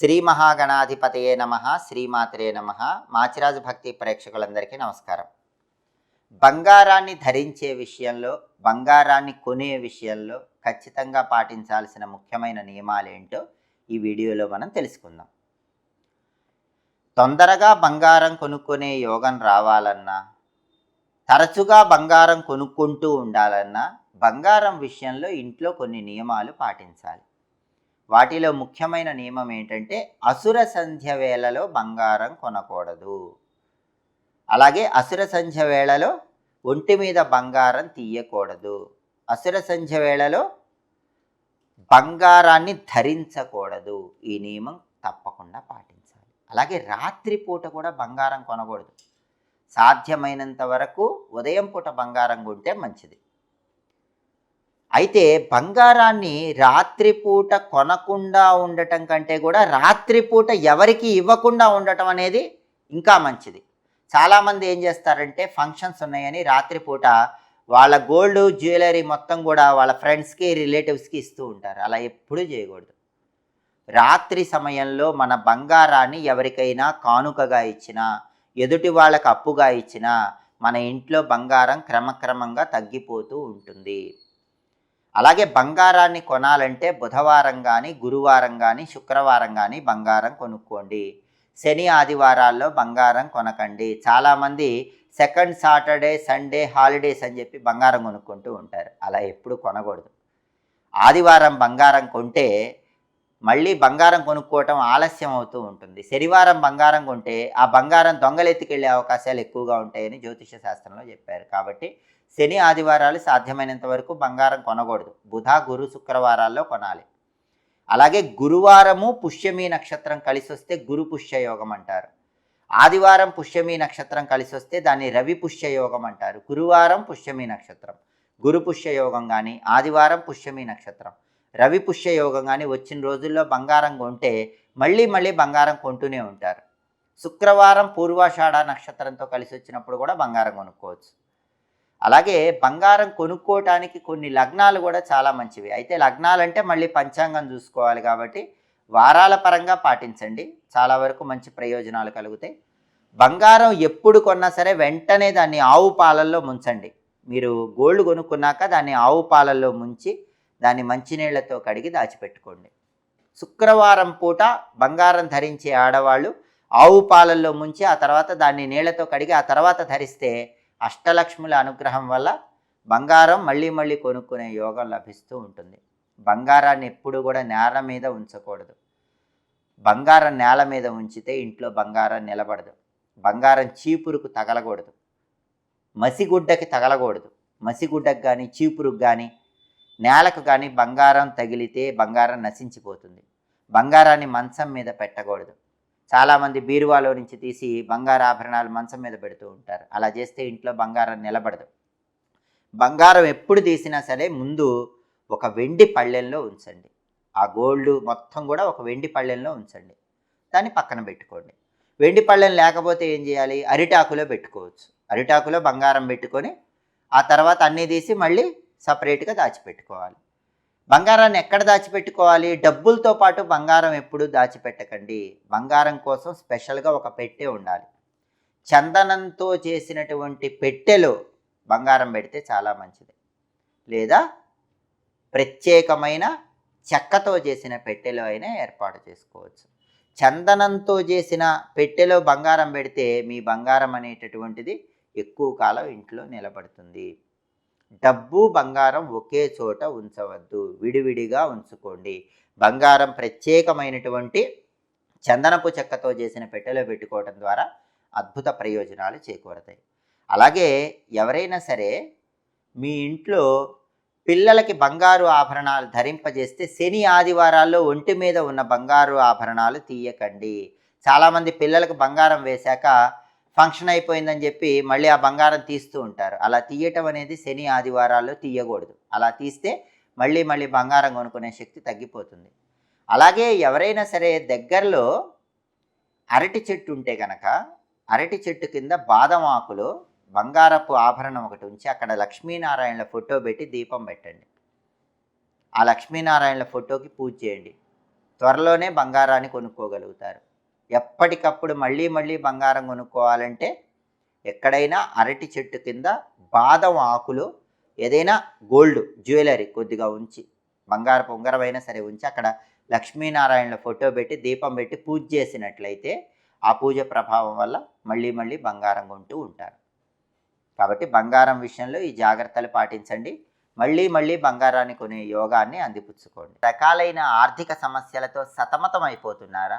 శ్రీ మహాగణాధిపతయే నమ శ్రీమాత్రే నమ. మాచిరాజు భక్తి ప్రేక్షకులందరికీ నమస్కారం. బంగారాన్ని ధరించే విషయంలో బంగారాన్ని కొనే విషయంలో ఖచ్చితంగా పాటించాల్సిన ముఖ్యమైన నియమాలు ఏంటో ఈ వీడియోలో మనం తెలుసుకుందాం. తొందరగా బంగారం కొనుక్కునే యోగం రావాలన్నా తరచుగా బంగారం కొనుక్కుంటూ ఉండాలన్నా బంగారం విషయంలో ఇంట్లో కొన్ని నియమాలు పాటించాలి. వాటిలో ముఖ్యమైన నియమం ఏంటంటే అసుర సంధ్య వేళలో బంగారం కొనకూడదు. అలాగే అసుర సంధ్య వేళలో ఒంటి మీద బంగారం తీయకూడదు. అసుర సంధ్య వేళలో బంగారాన్ని ధరించకూడదు. ఈ నియమం తప్పకుండా పాటించాలి. అలాగే రాత్రిపూట కూడా బంగారం కొనకూడదు. సాధ్యమైనంత వరకు ఉదయం పూట బంగారం కొంటే మంచిది. అయితే బంగారాన్ని రాత్రిపూట కొనకుండా ఉండటం కంటే కూడా రాత్రిపూట ఎవరికి ఇవ్వకుండా ఉండటం అనేది ఇంకా మంచిది. చాలామంది ఏం చేస్తారంటే ఫంక్షన్స్ ఉన్నాయని రాత్రిపూట వాళ్ళ గోల్డ్ జ్యువెలరీ మొత్తం కూడా వాళ్ళ ఫ్రెండ్స్కి రిలేటివ్స్కి ఇస్తూ ఉంటారు. అలా ఎప్పుడూ చేయకూడదు. రాత్రి సమయంలో మన బంగారాన్ని ఎవరికైనా కానుకగా ఇచ్చినా ఎదుటి వాళ్ళకి అప్పుగా ఇచ్చినా మన ఇంట్లో బంగారం క్రమక్రమంగా తగ్గిపోతూ ఉంటుంది. అలాగే బంగారాన్ని కొనాలంటే బుధవారం కానీ గురువారం కానీ శుక్రవారం కానీ బంగారం కొనుక్కోండి. శని ఆదివారాల్లో బంగారం కొనకండి. చాలామంది సెకండ్ సాటర్డే సండే హాలిడేస్ అని చెప్పి బంగారం కొనుక్కుంటూ ఉంటారు. అలా ఎప్పుడు కొనకూడదు. ఆదివారం బంగారం కొంటే మళ్ళీ బంగారం కొనుక్కోవటం ఆలస్యం అవుతూ ఉంటుంది. శనివారం బంగారం కొంటే ఆ బంగారం దొంగలెత్తికెళ్ళే అవకాశాలు ఎక్కువగా ఉంటాయని జ్యోతిష శాస్త్రంలో చెప్పారు. కాబట్టి శని ఆదివారాలు సాధ్యమైనంత వరకు బంగారం కొనకూడదు. బుధ గురు శుక్రవారాల్లో కొనాలి. అలాగే గురువారము పుష్యమి నక్షత్రం కలిసి వస్తే గురు పుష్య యోగం అంటారు. ఆదివారం పుష్యమి నక్షత్రం కలిసి వస్తే దాన్ని రవి పుష్య యోగం అంటారు. గురువారం పుష్యమి నక్షత్రం. గురు పుష్య యోగం కానీ ఆదివారం పుష్యమి నక్షత్రం. రవి పుష్య యోగం కానీ వచ్చిన రోజుల్లో బంగారం కొంటే మళ్ళీ మళ్ళీ బంగారం కొంటూనే ఉంటారు. శుక్రవారం పూర్వాషాఢ నక్షత్రంతో కలిసి వచ్చినప్పుడు కూడా బంగారం కొనుక్కోవచ్చు. అలాగే బంగారం కొనుక్కోవటానికి కొన్ని లగ్నాలు కూడా చాలా మంచివి. అయితే లగ్నాలంటే మళ్ళీ పంచాంగం చూసుకోవాలి కాబట్టి వారాల పరంగా పాటించండి. చాలా వరకు మంచి ప్రయోజనాలు కలుగుతాయి. బంగారం ఎప్పుడు కొన్నా సరే వెంటనే దాన్ని ఆవు పాలల్లో ముంచండి. మీరు గోల్డ్ కొనుక్కున్నాక దాన్ని ఆవు పాలల్లో ముంచి దాన్ని మంచినీళ్ళతో కడిగి దాచిపెట్టుకోండి. శుక్రవారం పూట బంగారం ధరించే ఆడవాళ్ళు ఆవు పాలల్లో ముంచి ఆ తర్వాత దాన్ని నీళ్ళతో కడిగి ఆ తర్వాత ధరిస్తే అష్టలక్ష్ముల అనుగ్రహం వల్ల బంగారం మళ్ళీ మళ్ళీ కొనుక్కునే యోగం లభిస్తూ ఉంటుంది. బంగారాన్ని ఎప్పుడు కూడా నేల మీద ఉంచకూడదు. బంగారం నేల మీద ఉంచితే ఇంట్లో బంగారం నిలబడదు. బంగారం చీపురుకు తగలకూడదు. మసిగుడ్డకి తగలకూడదు. మసిగుడ్డకు కానీ చీపురుకు కానీ నేలకు కానీ బంగారం తగిలితే బంగారం నశించిపోతుంది. బంగారాన్ని మంచం మీద పెట్టకూడదు. చాలామంది బీరువాలో నుంచి తీసి బంగారు ఆభరణాలు మంచం మీద పెడుతూ ఉంటారు. అలా చేస్తే ఇంట్లో బంగారం నిలబడదు. బంగారం ఎప్పుడు తీసినా సరే ముందు ఒక వెండి పళ్ళెంలో ఉంచండి. ఆ గోల్డ్ మొత్తం కూడా ఒక వెండి పళ్ళెంలో ఉంచండి. దాన్ని పక్కన పెట్టుకోండి. వెండి పళ్ళెం లేకపోతే ఏం చేయాలి? అరిటాకులో పెట్టుకోవచ్చు. అరిటాకులో బంగారం పెట్టుకొని ఆ తర్వాత అన్నీ తీసి మళ్ళీ సపరేట్గా దాచిపెట్టుకోవాలి. బంగారాన్ని ఎక్కడ దాచిపెట్టుకోవాలి? డబ్బులతో పాటు బంగారం ఎప్పుడు దాచిపెట్టకండి. బంగారం కోసం స్పెషల్గా ఒక పెట్టె ఉండాలి. చందనంతో చేసినటువంటి పెట్టెలో బంగారం పెడితే చాలా మంచిది. లేదా ప్రత్యేకమైన చెక్కతో చేసిన పెట్టెలో అయినా ఏర్పాటు చేసుకోవచ్చు. చందనంతో చేసిన పెట్టెలో బంగారం పెడితే మీ బంగారం అనేటటువంటిది ఎక్కువ కాలం ఇంట్లో నిలబడుతుంది. డబ్బు బంగారం ఒకే చోట ఉంచవద్దు. విడివిడిగా ఉంచుకోండి. బంగారం ప్రత్యేకమైనటువంటి చందనపు చెక్కతో చేసిన పెట్టెలో పెట్టుకోవడం ద్వారా అద్భుత ప్రయోజనాలు చేకూరతాయి. అలాగే ఎవరైనా సరే మీ ఇంట్లో పిల్లలకి బంగారు ఆభరణాలు ధరింపజేస్తే శని ఆదివారాల్లో ఒంటి మీద ఉన్న బంగారు ఆభరణాలు తీయకండి. చాలామంది పిల్లలకు బంగారం వేశాక ఫంక్షన్ అయిపోయిందని చెప్పి మళ్ళీ ఆ బంగారం తీస్తూ ఉంటారు. అలా తీయటం అనేది శని ఆదివారాల్లో తీయకూడదు. అలా తీస్తే మళ్ళీ మళ్ళీ బంగారం కొనుక్కునే శక్తి తగ్గిపోతుంది. అలాగే ఎవరైనా సరే దగ్గరలో అరటి చెట్టు ఉంటే కనుక అరటి చెట్టు కింద బాదం ఆకులు బంగారపు ఆభరణం ఒకటి ఉంచి అక్కడ లక్ష్మీనారాయణల ఫోటో పెట్టి దీపం పెట్టండి. ఆ లక్ష్మీనారాయణల ఫోటోకి పూజ చేయండి. త్వరలోనే బంగారాన్ని కొనుక్కోగలుగుతారు. ఎప్పటికప్పుడు మళ్ళీ మళ్ళీ బంగారం కొనుక్కోవాలంటే ఎక్కడైనా అరటి చెట్టు కింద బాదం ఆకులు ఏదైనా గోల్డ్ జ్యువెలరీ కొద్దిగా ఉంచి బంగారపు ఉంగరమైనా సరే ఉంచి అక్కడ లక్ష్మీనారాయణల ఫోటో పెట్టి దీపం పెట్టి పూజ చేసినట్లయితే ఆ పూజ ప్రభావం వల్ల మళ్ళీ మళ్ళీ బంగారం కొంటూ ఉంటారు. కాబట్టి బంగారం విషయంలో ఈ జాగ్రత్తలు పాటించండి. మళ్ళీ మళ్ళీ బంగారాన్ని కొనే యోగాన్ని అందిపుచ్చుకోండి. రకాలైన ఆర్థిక సమస్యలతో సతమతం అయిపోతున్నారా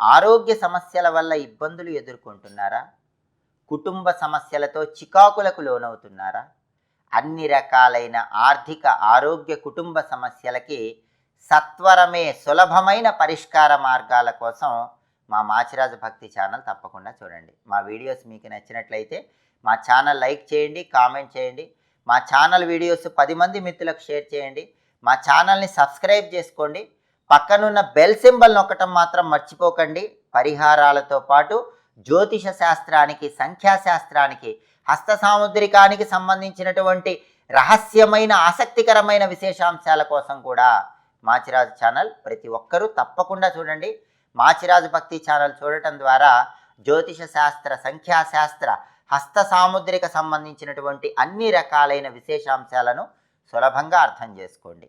ఆరోగ్య సమస్యల వల్ల ఇబ్బందులు ఎదుర్కొంటున్నారా? కుటుంబ సమస్యలతో చికాకులకు లోనవుతున్నారా? అన్ని రకాలైన ఆర్థిక ఆరోగ్య కుటుంబ సమస్యలకి సత్వరమే సులభమైన పరిష్కార మార్గాల కోసం మా మాచిరాజు భక్తి ఛానల్ తప్పకుండా చూడండి. మా వీడియోస్ మీకు నచ్చినట్లయితే మా ఛానల్ లైక్ చేయండి కామెంట్ చేయండి. మా ఛానల్ వీడియోస్ పది మంది మిత్రులకు షేర్ చేయండి. మా ఛానల్ని సబ్స్క్రైబ్ చేసుకోండి. పక్కనున్న బెల్ సింబల్ నొక్కటం మాత్రం మర్చిపోకండి. పరిహారాలతో పాటు జ్యోతిష శాస్త్రానికి సంఖ్యాశాస్త్రానికి హస్త సాముద్రికానికి సంబంధించినటువంటి రహస్యమైన ఆసక్తికరమైన విశేషాంశాల కోసం కూడా మాచిరాజు ఛానల్ ప్రతి ఒక్కరూ తప్పకుండా చూడండి. మాచిరాజు భక్తి ఛానల్ చూడటం ద్వారా జ్యోతిష శాస్త్ర సంఖ్యాశాస్త్ర హస్త సాముద్రిక సంబంధించినటువంటి అన్ని రకాలైన విశేషాంశాలను సులభంగా అర్థం చేసుకోండి.